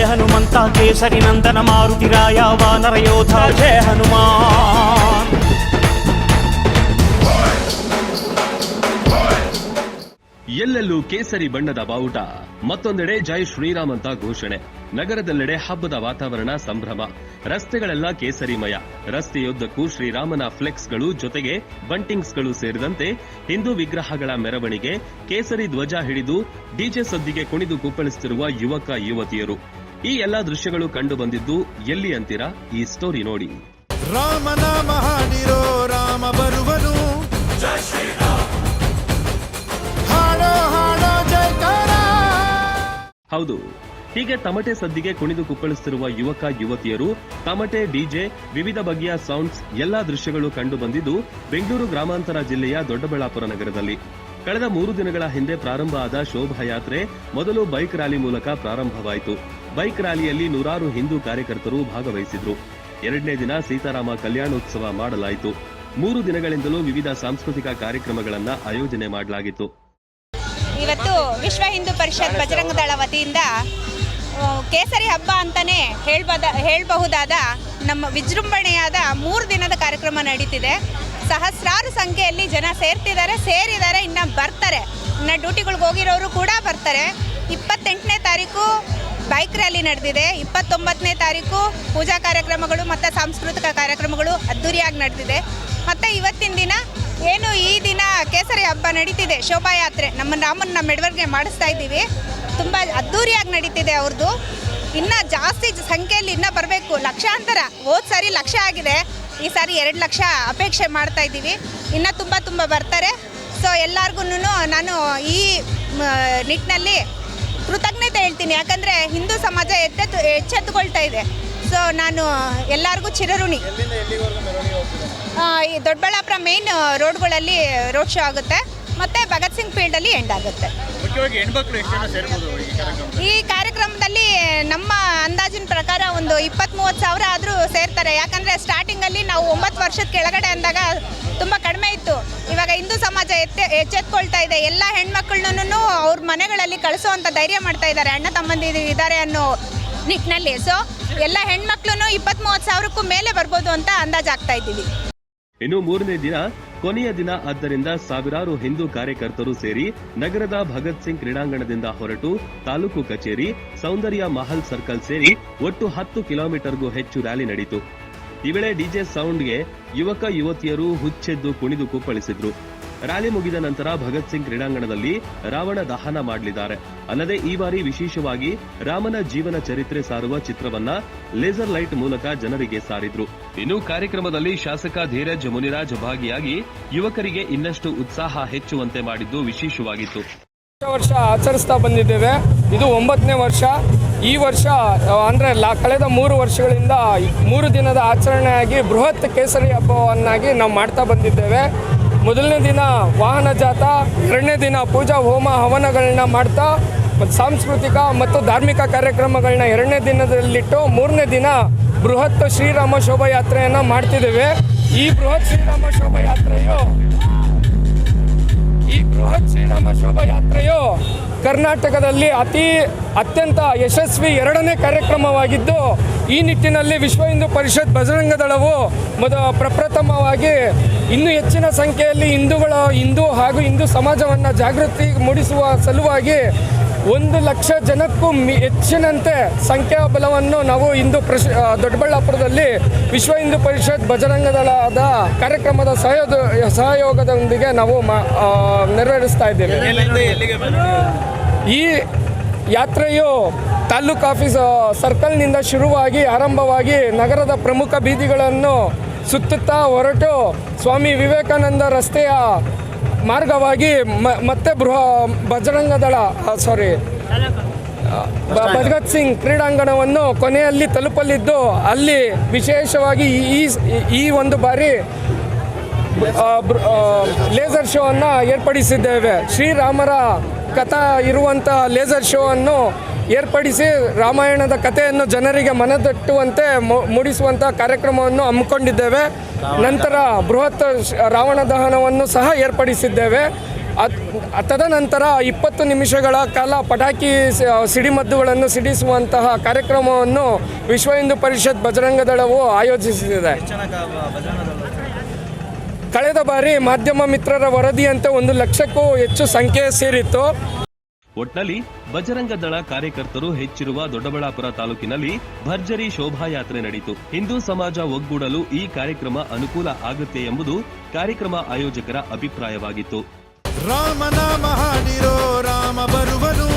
ಜಯ ಹನುಮಂತ, ಕೇಸರಿ ನಂದನ ಮಾರುತಿರಾಯ ವಾನರ ಯೋಧ, ಜಯ ಹನುಮಾನ್. ಎಲ್ಲೆಲ್ಲೂ ಕೇಸರಿ ಬಣ್ಣದ ಬಾವುಟ. ಮತ್ತೊಂದೆಡೆ ಜೈ ಶ್ರೀರಾಮ್ ಅಂತ ಘೋಷಣೆ. ನಗರದೆಲ್ಲೆಡೆ ಹಬ್ಬದ ವಾತಾವರಣ ಸಂಭ್ರಮ. ರಸ್ತೆಗಳೆಲ್ಲ ಕೇಸರಿಮಯ. ರಸ್ತೆಯುದ್ದಕ್ಕೂ ಶ್ರೀರಾಮನ ಫ್ಲೆಕ್ಸ್ಗಳು ಜೊತೆಗೆ ಬಂಟಿಂಗ್ಸ್ಗಳು ಸೇರಿದಂತೆ ಹಿಂದೂ ವಿಗ್ರಹಗಳ ಮೆರವಣಿಗೆ, ಕೇಸರಿ ಧ್ವಜ ಹಿಡಿದು ಡಿಜೆ ಸದ್ದಿಗೆ ಕುಣಿದು ಕುಪ್ಪಳಿಸುತ್ತಿರುವ ಯುವಕ, ಯುವತಿಯರು. ಈ ಎಲ್ಲಾ ದೃಶ್ಯಗಳು ಕಂಡು ಬಂದಿದ್ದು ಎಲ್ಲಿ ಅಂತೀರಾ? ಈ ಸ್ಟೋರಿ ನೋಡಿ. ರಾಮನಾಮ ಹಾಡಿರೋ ರಾಮ ಬರುವನು. ಹಾಡೋ ಹಾಡೋ ಜಯಕಾರ ಹೌದು. ಹೀಗೆ ತಮಟೆ ಸದ್ದಿಗೆ ಕುಣಿದು ಕುಪ್ಪಳಿಸುತ್ತಿರುವ ಯುವಕ ಯುವತಿಯರು ತಮಟೆ ಡಿಜೆ ವಿವಿಧ ಬಗೆಯ ಸೌಂಡ್ಸ್ ಎಲ್ಲಾ ದೃಶ್ಯಗಳು ಕಂಡು ಬಂದಿದ್ದು ಬೆಂಗಳೂರು ಗ್ರಾಮಾಂತರ ಜಿಲ್ಲೆಯ ದೊಡ್ಡಬಳ್ಳಾಪುರ ನಗರದಲ್ಲಿ. ಕಳೆದ ಮೂರು ದಿನಗಳ ಹಿಂದೆ ಪ್ರಾರಂಭ ಆದ ಶೋಭಾಯಾತ್ರೆ ಮೊದಲು ಬೈಕ್ ರ್ಯಾಲಿ ಮೂಲಕ ಪ್ರಾರಂಭವಾಯಿತು. ಬೈಕ್ ರ್ಯಾಲಿಯಲ್ಲಿ ನೂರಾರು ಹಿಂದೂ ಕಾರ್ಯಕರ್ತರು ಭಾಗವಹಿಸಿದ್ರು. ಎರಡನೇ ದಿನ ಸೀತಾರಾಮ ಕಲ್ಯಾಣೋತ್ಸವ ಮಾಡಲಾಯಿತು. ಮೂರು ದಿನಗಳಿಂದಲೂ ವಿವಿಧ ಸಾಂಸ್ಕೃತಿಕ ಕಾರ್ಯಕ್ರಮಗಳನ್ನು ಆಯೋಜನೆ ಮಾಡಲಾಗಿತ್ತು. ಇವತ್ತು ವಿಶ್ವ ಹಿಂದೂ ಪರಿಷತ್ ಬಜರಂಗ ವತಿಯಿಂದ ಕೇಸರಿ ಹಬ್ಬ ಅಂತಾನೆ ಹೇಳ್ಬೋದ, ಹೇಳಬಹುದಾದ ನಮ್ಮ ವಿಜೃಂಭಣೆಯಾದ ಮೂರು ದಿನದ ಕಾರ್ಯಕ್ರಮ ನಡೀತಿದೆ. ಸಹಸ್ರಾರು ಸಂಖ್ಯೆಯಲ್ಲಿ ಜನ ಸೇರ್ತಿದ್ದಾರೆ, ಸೇರಿದ್ದಾರೆ, ಇನ್ನು ಬರ್ತಾರೆ. ಇನ್ನು ಡ್ಯೂಟಿಗಳಿಗೆ ಹೋಗಿರೋರು ಕೂಡ ಬರ್ತಾರೆ. ಇಪ್ಪತ್ತೆಂಟನೇ ತಾರೀಕು ಬೈಕ್ ರ್ಯಾಲಿ ನಡೆದಿದೆ. ಇಪ್ಪತ್ತೊಂಬತ್ತನೇ ತಾರೀಕು ಪೂಜಾ ಕಾರ್ಯಕ್ರಮಗಳು ಮತ್ತು ಸಾಂಸ್ಕೃತಿಕ ಕಾರ್ಯಕ್ರಮಗಳು ಅದ್ದೂರಿಯಾಗಿ ನಡೆದಿದೆ. ಮತ್ತು ಇವತ್ತಿನ ದಿನ ಏನು ಈ ದಿನ ಕೇಸರಿ ಹಬ್ಬ ನಡೀತಿದೆ, ಶೋಭಾಯಾತ್ರೆ ನಮ್ಮ ರಾಮನ್ನ ಮೆಡವರ್ಗೆ ಮಾಡಿಸ್ತಾ ಇದ್ದೀವಿ. ತುಂಬ ಅದ್ದೂರಿಯಾಗಿ ನಡೀತಿದೆ ಅವ್ರದ್ದು ಇನ್ನೂ ಜಾಸ್ತಿ ಸಂಖ್ಯೆಯಲ್ಲಿ ಇನ್ನೂ ಬರಬೇಕು. ಲಕ್ಷಾಂತರ ಹೋದ ಸಾರಿ ಲಕ್ಷ ಆಗಿದೆ. ಈ ಸಾರಿ ಎರಡು ಲಕ್ಷ ಅಪೇಕ್ಷೆ ಮಾಡ್ತಾ ಇದ್ದೀವಿ. ಇನ್ನೂ ತುಂಬ ತುಂಬ ಬರ್ತಾರೆ. ಸೊ ಎಲ್ಲರಿಗೂ ನಾನು ಈ ನಿಟ್ಟಿನಲ್ಲಿ ಕೃತಜ್ಞತೆ ಹೇಳ್ತೀನಿ. ಯಾಕಂದರೆ ಹಿಂದೂ ಸಮಾಜ ಎತ್ತೆತ್ತು ಎಚ್ಚೆತ್ತುಕೊಳ್ತಾ ಇದೆ. ಸೊ ನಾನು ಎಲ್ಲರಿಗೂ ಚಿರಋಣಿ. ಈ ದೊಡ್ಡಬಳ್ಳಾಪುರ ಮೇನ್ ರೋಡ್ಗಳಲ್ಲಿ ರೋಡ್ ಶೋ ಆಗುತ್ತೆ. ಮತ್ತು ಭಗತ್ ಸಿಂಗ್ ಫೀಲ್ಡ್ ಅಲ್ಲಿ ಎಂಡ್ ಆಗುತ್ತೆ. ಈ ಕಾರ್ಯಕ್ರಮದಲ್ಲಿ? ನಮ್ಮ ಅಂದಾಜಿನ ಪ್ರಕಾರ ಒಂದು ಇಪ್ಪತ್ತ್ ಮೂವತ್ತು ಸಾವಿರ ಆದರೂ ಸೇರ್ತಾರೆ. ಯಾಕಂದರೆ ಸ್ಟಾರ್ಟಿಂಗಲ್ಲಿ ನಾವು ಒಂಬತ್ತು ವರ್ಷದ ಕೆಳಗಡೆ ಅಂದಾಗ ತುಂಬ ಕಡಿಮೆ ಇತ್ತು. ಇವಾಗ ಹಿಂದೂ ಸಮಾಜ ಎತ್ತೆ ಎಚ್ಚೆತ್ಕೊಳ್ತಾ ಇದೆ. ಎಲ್ಲ ಹೆಣ್ಮಕ್ಳನ್ನೂ ಅವ್ರ ಮನೆಗಳಲ್ಲಿ ಕಳಿಸುವಂತ ಧೈರ್ಯ ಮಾಡ್ತಾ ಇದ್ದಾರೆ. ಅಣ್ಣ ತಮ್ಮಂದಿ ಇದ್ದಾರೆ ಅನ್ನೋ ನಿಟ್ಟಿನಲ್ಲಿ ಸೊ ಎಲ್ಲ ಹೆಣ್ಮಕ್ಳು ಇಪ್ಪತ್ತ್ ಮೂವತ್ತು ಸಾವಿರಕ್ಕೂ ಮೇಲೆ ಬರ್ಬೋದು ಅಂತ ಅಂದಾಜಾಗ್ತಾ ಇದ್ದೀವಿ. ಇನ್ನು ಮೂರನೇ ದಿನ, ಕೊನೆಯ ದಿನ ಆದ್ದರಿಂದ ಸಾವಿರಾರು ಹಿಂದೂ ಕಾರ್ಯಕರ್ತರು ಸೇರಿ ನಗರದ ಭಗತ್ ಸಿಂಗ್ ಕ್ರೀಡಾಂಗಣದಿಂದ ಹೊರಟು ತಾಲೂಕು ಕಚೇರಿ, ಸೌಂದರ್ಯ ಮಹಲ್ ಸರ್ಕಲ್ ಸೇರಿ ಒಟ್ಟು ಹತ್ತು ಕಿಲೋಮೀಟರ್ಗೂ ಹೆಚ್ಚು ರ್ಯಾಲಿ ನಡೆಯಿತು ಈ ವೇಳೆ ಡಿಜೆ ಸೌಂಡ್ಗೆ ಯುವಕ ಯುವತಿಯರು ಹುಚ್ಚೆದ್ದು ಕುಣಿದು ಕುಪ್ಪಳಿಸಿದ್ರು. ರ್ಯಾಲಿ ಮುಗಿದ ನಂತರ ಭಗತ್ ಸಿಂಗ್ ಕ್ರೀಡಾಂಗಣದಲ್ಲಿ ರಾವಣ ದಹನ ಮಾಡಲಿದ್ದಾರೆ. ಅಲ್ಲದೆ ಈ ಬಾರಿ ವಿಶೇಷವಾಗಿ ರಾಮನ ಜೀವನ ಚರಿತ್ರೆ ಸಾರುವ ಚಿತ್ರವನ್ನ ಲೇಸರ್ ಲೈಟ್ ಮೂಲಕ ಜನರಿಗೆ ಸಾರಿದ್ರು. ಇನ್ನು ಕಾರ್ಯಕ್ರಮದಲ್ಲಿ ಶಾಸಕ ಧೀರಜ್ ಮುನಿರಾಜ್ ಭಾಗಿಯಾಗಿ ಯುವಕರಿಗೆ ಇನ್ನಷ್ಟು ಉತ್ಸಾಹ ಹೆಚ್ಚುವಂತೆ ಮಾಡಿದ್ದು ವಿಶೇಷವಾಗಿತ್ತು. ವರ್ಷ ಆಚರಿಸ್ತಾ ಬಂದಿದ್ದೇವೆ. ಇದು ಒಂಬತ್ತನೇ ವರ್ಷ. ಈ ವರ್ಷ, ಅಂದರೆ ಕಳೆದ ಮೂರು ವರ್ಷಗಳಿಂದ ಮೂರು ದಿನದ ಆಚರಣೆಯಾಗಿ ಬೃಹತ್ ಕೇಸರಿ ಹಬ್ಬವನ್ನಾಗಿ ನಾವು ಮಾಡ್ತಾ ಬಂದಿದ್ದೇವೆ. ಮೊದಲನೇ ದಿನ ವಾಹನ ಜಾತ ಎರಡನೇ ದಿನ ಪೂಜಾ, ಹೋಮ, ಹವನಗಳನ್ನ ಮಾಡ್ತಾ, ಮತ್ತು ಸಾಂಸ್ಕೃತಿಕ ಮತ್ತು ಧಾರ್ಮಿಕ ಕಾರ್ಯಕ್ರಮಗಳನ್ನ ಎರಡನೇ ದಿನದಲ್ಲಿಟ್ಟು ಮೂರನೇ ದಿನ ಬೃಹತ್ ಶ್ರೀರಾಮ ಶೋಭಾಯಾತ್ರೆಯನ್ನು ಮಾಡ್ತಿದ್ದೇವೆ. ಈ ಬೃಹತ್ ಶ್ರೀರಾಮ ಶೋಭಾಯಾತ್ರೆಯು, ಈ ಬೃಹತ್ ಶ್ರೀರಾಮ ಶೋಭಾಯಾತ್ರೆಯು ಕರ್ನಾಟಕದಲ್ಲಿ ಅತಿ ಅತ್ಯಂತ ಯಶಸ್ವಿ ಎರಡನೇ ಕಾರ್ಯಕ್ರಮವಾಗಿದ್ದು, ಈ ನಿಟ್ಟಿನಲ್ಲಿ ವಿಶ್ವ ಹಿಂದೂ ಪರಿಷತ್ ಬಜರಂಗ ದಳವು ಮೊದ ಪ್ರಪ್ರಥಮವಾಗಿ ಇನ್ನೂ ಹೆಚ್ಚಿನ ಸಂಖ್ಯೆಯಲ್ಲಿ ಹಿಂದೂಗಳ, ಹಿಂದೂ ಹಾಗೂ ಹಿಂದೂ ಸಮಾಜವನ್ನು ಜಾಗೃತಿ ಮೂಡಿಸುವ ಸಲುವಾಗಿ ಒಂದು ಲಕ್ಷ ಜನಕ್ಕೂ ಮಿ ಹೆಚ್ಚಿನಂತೆ ಸಂಖ್ಯಾಬಲವನ್ನು ನಾವು ಇಂದು ಪ್ರಶ್ ದೊಡ್ಡಬಳ್ಳಾಪುರದಲ್ಲಿ ವಿಶ್ವ ಹಿಂದೂ ಪರಿಷತ್ ಭಜರಂಗದಳದ ಕಾರ್ಯಕ್ರಮದ ಸಹಯೋಗ ಸಹಯೋಗದೊಂದಿಗೆ ನಾವು ನೆರವೇರಿಸ್ತಾ ಇದ್ದೇವೆ? ಈ ಯಾತ್ರೆಯು ತಾಲೂಕು ಆಫೀಸ್ ಸರ್ಕಲ್ನಿಂದ ಶುರುವಾಗಿ ಆರಂಭವಾಗಿ ನಗರದ ಪ್ರಮುಖ ಬೀದಿಗಳನ್ನು ಸುತ್ತುತ್ತಾ ಹೊರಟು ಸ್ವಾಮಿ ವಿವೇಕಾನಂದ ರಸ್ತೆಯ ಮಾರ್ಗವಾಗಿ ಮತ್ತೆ ಬೃಹ ಬಜರಂಗ ದಳ ಸಾರಿ ಭಗತ್ ಸಿಂಗ್ ಕ್ರೀಡಾಂಗಣವನ್ನು ಕೊನೆಯಲ್ಲಿ ತಲುಪಲಿದ್ದು ಅಲ್ಲಿ ವಿಶೇಷವಾಗಿ ಈ ಈ ಒಂದು ಬಾರಿ ಲೇಸರ್ ಶೋ ಅನ್ನು ಏರ್ಪಡಿಸಿದ್ದೇವೆ. ಶ್ರೀರಾಮರ ಕಥಾ ಇರುವಂಥ ಲೇಸರ್ ಶೋ ಅನ್ನು ಏರ್ಪಡಿಸಿ ರಾಮಾಯಣದ ಕಥೆಯನ್ನು ಜನರಿಗೆ ಮನದಟ್ಟುವಂತೆ ಮೂಡಿಸುವಂಥ ಕಾರ್ಯಕ್ರಮವನ್ನು ಹಮ್ಮಿಕೊಂಡಿದ್ದೇವೆ. ನಂತರ ಬೃಹತ್ ರಾವಣ ದಹನವನ್ನು ಸಹ ಏರ್ಪಡಿಸಿದ್ದೇವೆ. ತದನಂತರ ಇಪ್ಪತ್ತು ನಿಮಿಷಗಳ ಕಾಲ ಪಟಾಕಿ ಸಿಡಿಮದ್ದುಗಳನ್ನು ಸಿಡಿಸುವಂತಹ ಕಾರ್ಯಕ್ರಮವನ್ನು ವಿಶ್ವ ಹಿಂದೂ ಪರಿಷತ್ ಬಜರಂಗ ದಳವು ಆಯೋಜಿಸಿದೆ. ಕಳೆದ ಬಾರಿ ಮಾಧ್ಯಮ ಮಿತ್ರರ ವರದಿಯಂತೆ ಒಂದು ಲಕ್ಷಕ್ಕೂ ಹೆಚ್ಚು ಸಂಖ್ಯೆ ಸೇರಿತ್ತು. ಒಟ್ನಲ್ಲಿ ಬಜರಂಗ ದಳ ಕಾರ್ಯಕರ್ತರು ಹೆಚ್ಚಿರುವ ದೊಡ್ಡಬಳ್ಳಾಪುರ ತಾಲೂಕಿನಲ್ಲಿ ಭರ್ಜರಿ ಶೋಭಾಯಾತ್ರೆ ನಡೆಯಿತು. ಹಿಂದೂ ಸಮಾಜ ಒಗ್ಗೂಡಲು ಈ ಕಾರ್ಯಕ್ರಮ ಅನುಕೂಲ ಆಗುತ್ತೆ ಎಂಬುದು ಕಾರ್ಯಕ್ರಮ ಆಯೋಜಕರ ಅಭಿಪ್ರಾಯವಾಗಿತ್ತು. ರಾಮನಾಮ ಹಾಡಿರೋ ರಾಮ ಬರುವನು.